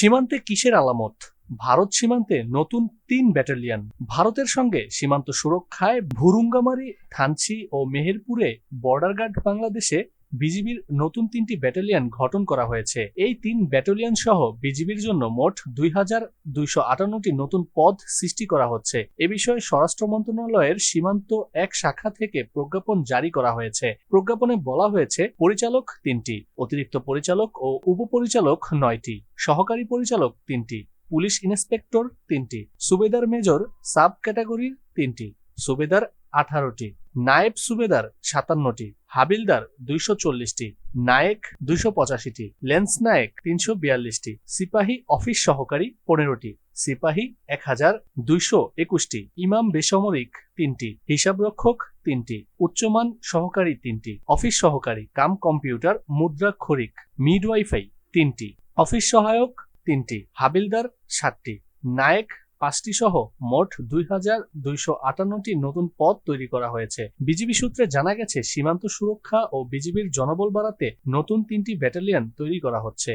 সীমান্তে কিসের আলামত? ভারত সীমান্তে নতুন তিন ব্যাটালিয়ন। ভারতের সঙ্গে সীমান্ত সুরক্ষায় ভুরুঙ্গামারি, থানচি ও মেহেরপুরে বর্ডার গার্ড বাংলাদেশে বিজিবির নতুন তিনটি ব্যাটালিয়ন গঠন করা হয়েছে। এই তিন ব্যাটালিয়ন সহ বিজিবির জন্য মোট দুই নতুন পদ সৃষ্টি করা হচ্ছে। এ বিষয়ে স্বরাষ্ট্র মন্ত্রণালয়ের সীমান্ত এক শাখা থেকে প্রজ্ঞাপন জারি করা হয়েছে। প্রজ্ঞাপনে বলা হয়েছে, পরিচালক তিনটি, অতিরিক্ত পরিচালক ও উপপরিচালক নয়টি, সহকারী পরিচালক তিনটি, পুলিশ ইন্সপেক্টর তিনটি, সুবেদার মেজর সাব ক্যাটাগরির তিনটি, সুবেদার আঠারোটি, নায়েব সুবেদার সাতান্নটি, হাবিলদার দুইশো চল্লিশটি, নায়েক দুইশো পঁচাশিটি, লেন্স নায়েক তিনশো বিয়াল্লিশটি, সিপাহী অফিস সহকারী পনেরোটি, সিপাহী এক হাজার দুইশো একুশটি, ইমাম বেসামরিক তিনটি, হিসাবরক্ষক তিনটি, উচ্চমান সহকারী তিনটি, অফিস সহকারী, কাম কম্পিউটার মুদ্রাক্ষরিক মিডওয়াইফাই তিনটি, অফিস সহায়ক তিনটি, হাবিলদার সাতটি, নায়েক পাঁচটি সহ মোট দুই হাজার দুইশো নতুন পদ তৈরি করা হয়েছে। বিজিবি সূত্রে জানা গেছে, সীমান্ত সুরক্ষা ও বিজিবির জনবল বাড়াতে নতুন তিনটি ব্যাটালিয়ন তৈরি করা হচ্ছে।